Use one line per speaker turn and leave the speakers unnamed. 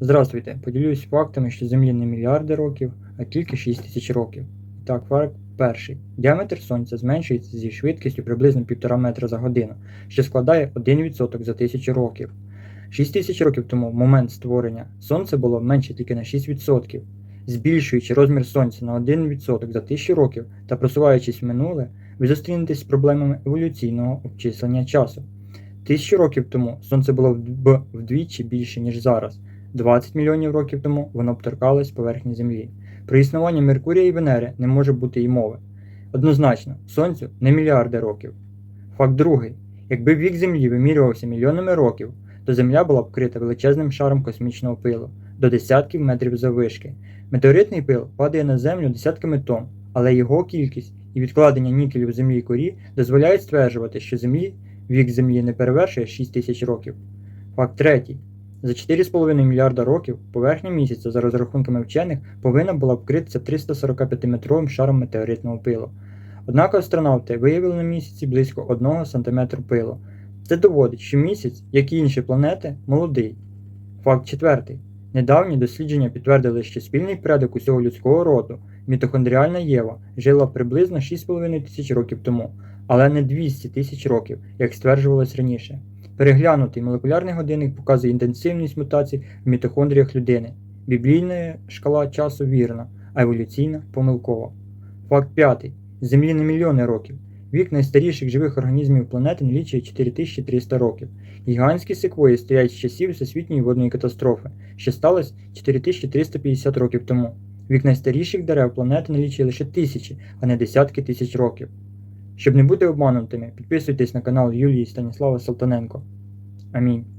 Здравствуйте, поділюсь фактами, що Землі не мільярди років, а тільки 6 тисяч років. Так, факт перший. Діаметр Сонця зменшується зі швидкістю приблизно 1,5 метра за годину, що складає 1% за тисячу років. 6 тисяч років тому в момент створення Сонце було менше тільки на 6%. Збільшуючи розмір Сонця на 1% за тисячу років та просуваючись в минуле, ви зустрінетесь з проблемами еволюційного обчислення часу. Тисячу років тому Сонце було вдвічі більше, ніж зараз. 20 мільйонів років тому воно б торкалось поверхні Землі. Про існування Меркурія і Венери не може бути й мови. Однозначно, Сонцю не мільярди років. Факт другий. Якби вік Землі вимірювався мільйонами років, то Земля була б вкрита величезним шаром космічного пилу до десятків метрів заввишки. Метеоритний пил падає на Землю десятками тонн, але його кількість і відкладення нікелю в землі корі дозволяють стверджувати, що Землі вік Землі не перевершує 6 тисяч років. Факт третій. За 4,5 мільярда років поверхня місяця, за розрахунками вчених, повинна була вкритися 345-метровим шаром метеоритного пилу. Однак астронавти виявили на місяці близько 1 см пилу. Це доводить, що місяць, як і інші планети, молодий. Факт четвертий. Недавні дослідження підтвердили, що спільний предок усього людського роду, мітохондріальна Єва, жила приблизно 6,5 тисяч років тому, але не 200 тисяч років, як стверджувалось раніше. Переглянутий молекулярний годинник показує інтенсивність мутацій в мітохондріях людини. Біблійна шкала часу вірна, а еволюційна помилкова. Факт п'ятий. Землі не мільйони років. Вік найстаріших живих організмів планети налічує 4300 років. Гігантські секвої стоять з часів Всесвітньої водної катастрофи, що сталося 4350 років тому. Вік найстаріших дерев планети налічує лише тисячі, а не десятки тисяч років. Щоб не бути обманутими, підписуйтесь на канал Юлії Станіслава Салтаненко. Амінь.